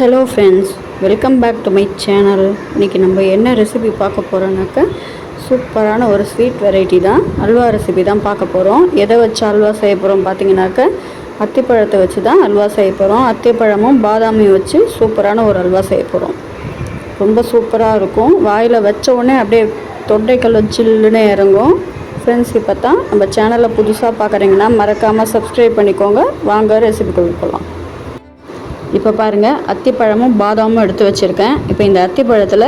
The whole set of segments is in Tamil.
Hello friends welcome back to my channel இன்றைக்கி நம்ம என்ன ரெசிபி பார்க்க போகிறோன்னாக்கா சூப்பரான ஒரு ஸ்வீட் வெரைட்டி தான் அல்வா ரெசிபி தான் பார்க்க போகிறோம் எதை வச்சு அல்வா செய்ய போகிறோம் பார்த்தீங்கன்னாக்கா அத்திப்பழத்தை வச்சு தான் அல்வா செய்ய போகிறோம் அத்திப்பழமும் பாதாமையும் வச்சு சூப்பரான ஒரு அல்வா செய்ய போகிறோம் ரொம்ப சூப்பராக இருக்கும். வாயில் வச்ச உடனே அப்படியே தொண்டைக்கல் ஜில்லுன்னு இறங்கும். ஃப்ரெண்ட்ஸ் இப்போ தான் நம்ம சேனலை புதுசாக பார்க்குறீங்கன்னா மறக்காமல் சப்ஸ்கிரைப் பண்ணிக்கோங்க. வாங்க ரெசிபிக்குள்ள போகலாம் இப்போ பாருங்கள் அத்திப்பழமும் பாதாமும் எடுத்து வச்சுருக்கேன். இப்போ இந்த அத்திப்பழத்தில்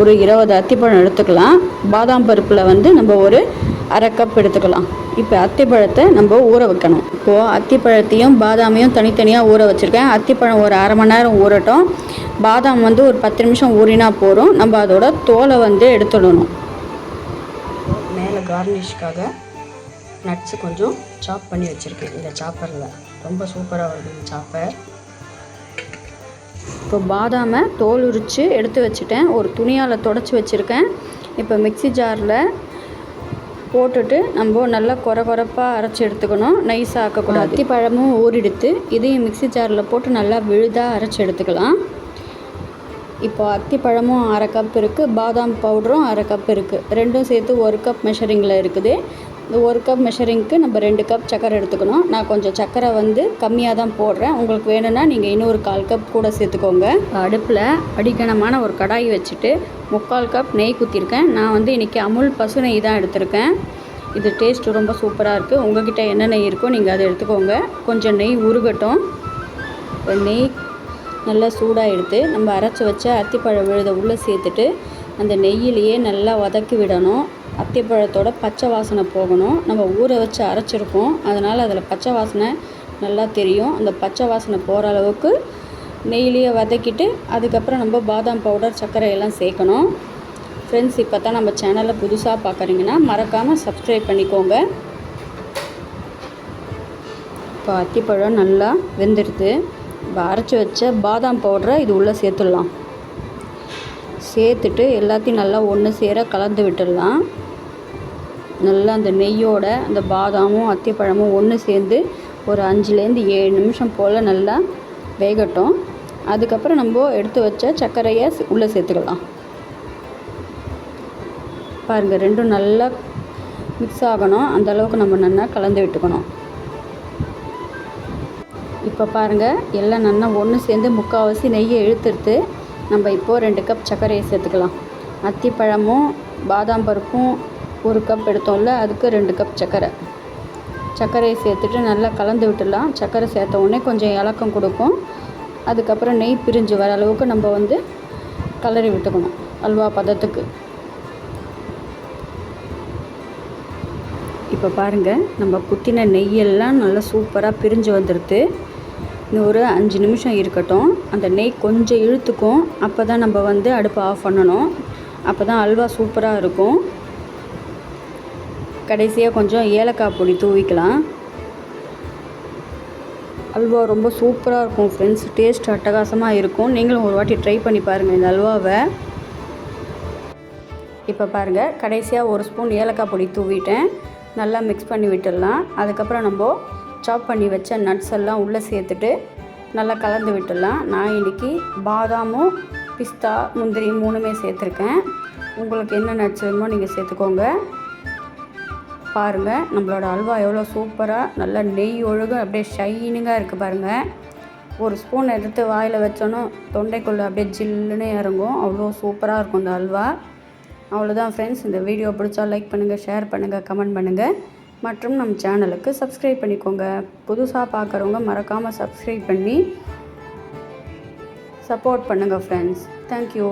ஒரு இருபது அத்திப்பழம் எடுத்துக்கலாம். பாதாம் பருப்பில் வந்து நம்ம ஒரு அரை கப் எடுத்துக்கலாம். இப்போ அத்திப்பழத்தை நம்ம ஊற வைக்கணும். இப்போது அத்திப்பழத்தையும் பாதாமையும் தனித்தனியாக ஊற வச்சுருக்கேன். அத்திப்பழம் ஒரு அரை மணி நேரம் ஊறட்டும். பாதாம் வந்து ஒரு பத்து நிமிஷம் ஊறினா போதும். நம்ம அதோட தோலை வந்து எடுத்துடணும். மேலே கார்னிஷ்காக நட்ஸு கொஞ்சம் சாப் பண்ணி வச்சுருக்கேன். இந்த சாப்பரில் ரொம்ப சூப்பராக வருது இந்த சாப்பர் இப்போ பாதாமை தோல் உரித்து எடுத்து வச்சுட்டேன். ஒரு துணியால் தொடச்சி வச்சுருக்கேன். இப்போ மிக்ஸி ஜாரில் போட்டுட்டு நம்ம நல்லா குறை குறைப்பாக அரைச்சி எடுத்துக்கணும். நைஸாக ஆக்கக்கூடாது. அத்திப்பழமும் ஊறிடுத்து இதையும் மிக்ஸி ஜாரில் போட்டு நல்லா விழுதாக அரைச்சி எடுத்துக்கலாம். இப்போ அத்திப்பழமும் அரை கப் இருக்குது பாதாம் பவுடரும் அரை கப் இருக்குது ரெண்டும் சேர்த்து ஒரு கப் மெஷரிங்கில் இருக்குது. இந்த ஒரு கப் மெஷரிங்க்கு நம்ம ரெண்டு கப் சக்கரை எடுத்துக்கணும். நான் கொஞ்சம் சக்கரை வந்து கம்மியாக தான் போடுறேன். உங்களுக்கு வேணும்னா நீங்கள் இன்னொரு கால் கப் கூட சேர்த்துக்கோங்க. அடுப்பில் அடிக்கணமான ஒரு கடாய் வச்சுட்டு முக்கால் கப் நெய் குத்திருக்கேன். நான் வந்து இன்றைக்கி அமுல் பசு நெய் தான் எடுத்திருக்கேன். இது டேஸ்ட் ரொம்ப சூப்பராக இருக்குது உங்ககிட்ட என்ன நெய் இருக்கோ நீங்கள் அதை எடுத்துக்கோங்க. கொஞ்சம் நெய் உருகட்டும். இப்போ நெய் நல்லா சூடாக எடுத்து நம்ம அரைச்சி வச்ச அத்திப்பழம் விழுத உள்ளே சேர்த்துட்டு அந்த நெய்யிலேயே நல்லா வதக்கி விடணும். அத்திப்பழத்தோட பச்சை வாசனை போகணும். நம்ம ஊற வச்சு அரைச்சிருக்கோம். அதனால் அதில் பச்சை வாசனை நல்லா தெரியும். அந்த பச்சை வாசனை போகிற அளவுக்கு நெய்யிலேயே வதக்கிட்டு அதுக்கப்புறம் நம்ம பாதாம் பவுடர் சர்க்கரை எல்லாம் சேர்க்கணும். ஃப்ரெண்ட்ஸ் இப்போ தான் நம்ம சேனலை புதுசாக பார்க்குறீங்கன்னா மறக்காமல் சப்ஸ்கிரைப் பண்ணிக்கோங்க. இப்போ அத்திப்பழம் நல்லா வெந்துடுது இப்போ அரைச்சி வச்ச பாதாம் பவுடரை இது உள்ளே சேர்த்துடலாம். சேர்த்துட்டு எல்லாத்தையும் நல்லா ஒன்று சேர கலந்து விட்டுடலாம். நல்லா அந்த நெய்யோட அந்த பாதாமும் அத்திப்பழமும் ஒன்று சேர்ந்து ஒரு அஞ்சுலேருந்து ஏழு நிமிஷம் போல் நல்லா வேகட்டும். அதுக்கப்புறம் நம்ம எடுத்து வச்ச சர்க்கரையை உள்ளே சேர்த்துக்கலாம். பாருங்கள் ரெண்டும் நல்லா மிக்ஸ் ஆகணும். அந்தளவுக்கு நம்ம நல்லா கலந்து விட்டுக்கணும். இப்போ பாருங்கள் எல்லாம் நல்லா ஒன்று சேர்ந்து முக்கால்வாசி நெய்யை இழுத்துடுத்து நம்ம இப்போது ரெண்டு கப் சர்க்கரையை சேர்த்துக்கலாம். அத்திப்பழமும் பாதாம் பருப்பும் ஒரு கப் எடுத்தோம்ல அதுக்கு ரெண்டு கப் சர்க்கரை. சர்க்கரையை சேர்த்துட்டு நல்லா கலந்து விட்டுடலாம். சர்க்கரை சேர்த்த உடனே கொஞ்சம் இலக்கம் கொடுக்கும். அதுக்கப்புறம் நெய் பிரிஞ்சு வர அளவுக்கு நம்ம வந்து கலரி விட்டுக்கணும். அல்வா பதத்துக்கு. இப்போ பாருங்கள் நம்ம குத்தின நெய்யெல்லாம் நல்லா சூப்பராக பிரிஞ்சு வந்துடுது இன்னும் ஒரு அஞ்சு நிமிஷம் இருக்கட்டும் அந்த நெய் கொஞ்சம் இழுத்துக்கும் அப்போ தான் நம்ம வந்து அடுப்பை ஆஃப் பண்ணணும். அப்போ தான் அல்வா சூப்பராக இருக்கும். கடைசியாக கொஞ்சம் ஏலக்காய் பொடி தூவிக்கலாம். அல்வா ரொம்ப சூப்பராக இருக்கும் ஃப்ரெண்ட்ஸ் டேஸ்ட் அட்டகாசமாக இருக்கும். நீங்களும் ஒரு வாட்டி ட்ரை பண்ணி பாருங்கள் இந்த அல்வாவை. இப்போ பாருங்கள் கடைசியாக ஒரு ஸ்பூன் ஏலக்காய் பொடி தூவிட்டேன். நல்லா மிக்ஸ் பண்ணி விட்டுடலாம். அதுக்கப்புறம் நம்ம சாப் பண்ணி வச்ச நட்ஸ் எல்லாம் உள்ளே சேர்த்துட்டு நல்லா கலந்து விட்டுடலாம். நான் இன்றைக்கி பாதாமும் பிஸ்தா முந்திரி மூணுமே சேர்த்துருக்கேன். உங்களுக்கு என்ன நட்ஸ் வேணுமோ நீங்கள் சேர்த்துக்கோங்க. பாருங்கள் நம்மளோட அல்வா எவ்வளோ சூப்பராக நல்லா நெய் ஒழுகு அப்படியே ஷைனிங்காக இருக்குது பாருங்கள் ஒரு ஸ்பூன் எடுத்து வாயில் வச்சோன்னோ தொண்டைக்குள்ளே அப்படியே ஜில்லுன்னு இறங்கும். அவ்வளோ சூப்பராக இருக்கும் இந்த அல்வா. அவ்வளோதான் ஃப்ரெண்ட்ஸ் இந்த வீடியோ பிடிச்சா லைக் பண்ணுங்கள் ஷேர் பண்ணுங்கள் கமெண்ட் பண்ணுங்கள் மற்றும் நம்ம சேனலுக்கு சப்ஸ்கிரைப் பண்ணிக்கோங்க. புதுசாக பார்க்குறவங்க மறக்காமல் சப்ஸ்கிரைப் பண்ணி சப்போர்ட் பண்ணுங்கள் ஃப்ரெண்ட்ஸ் தேங்க்யூ